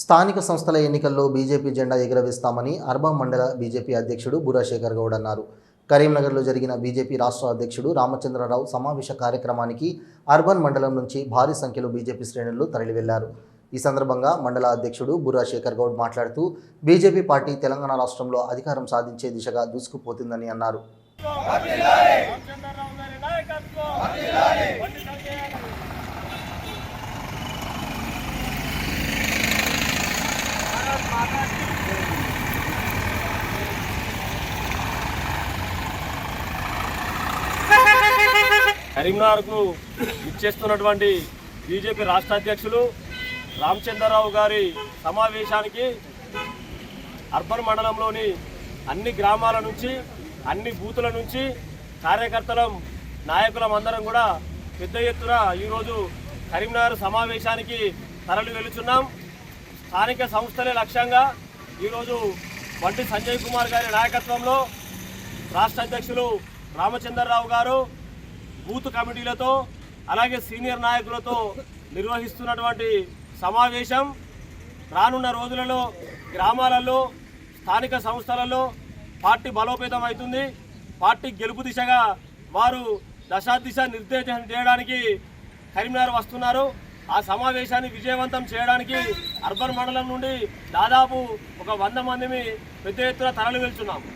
స్థానిక సంస్థల ఎన్నికల్లో బీజేపీ జెండా ఎగురవేస్తామని అర్బన్ మండల బీజేపీ అధ్యక్షుడు బురాశేఖర్ గౌడ్ అన్నారు. కరీంనగర్లో జరిగిన బీజేపీ రాష్ట్ర అధ్యక్షుడు రామచంద్రరావు సమావేశ కార్యక్రమానికి అర్బన్ మండలం నుంచి భారీ సంఖ్యలో బీజేపీ శ్రేణులు తరలివెళ్ళారు. ఈ సందర్భంగా మండల అధ్యక్షుడు బురాశేఖర్ గౌడ్ మాట్లాడుతూ బీజేపీ పార్టీ తెలంగాణ రాష్ట్రంలో అధికారం సాధించే దిశగా దూసుకుపోతుందని అన్నారు. కరీంనగర్కు ఇచ్చేస్తున్నటువంటి బీజేపీ రాష్ట్ర అధ్యక్షులు రామచంద్రరావు గారి సమావేశానికి అర్బన్ మండలంలోని అన్ని గ్రామాల నుంచి అన్ని బూతుల నుంచి కార్యకర్తలం నాయకులం అందరం కూడా పెద్ద ఎత్తున ఈరోజు కరీంనగర్ సమావేశానికి తరలి వెళుతున్నాం స్థానిక సంస్థలే లక్ష్యంగా ఈరోజు బండి సంజయ్ కుమార్ గారి నాయకత్వంలో రాష్ట్ర అధ్యక్షులు రామచంద్రరావు గారు బూత్ కమిటీలతో అలాగే సీనియర్ నాయకులతో నిర్వహిస్తున్నటువంటి సమావేశం రానున్న రోజులలో గ్రామాలలో స్థానిక సంస్థలలో పార్టీ బలోపేతం అవుతుంది. పార్టీ గెలుపు దిశగా వారు దశాదిశ నిర్దేశం చేయడానికి కరీంనగర్ వస్తున్నారు. ఆ సమావేశాన్ని విజయవంతం చేయడానికి అర్బన్ మండలం నుండి దాదాపు ఒక వంద మందిని పెద్ద ఎత్తున తరలి వెళ్తున్నాము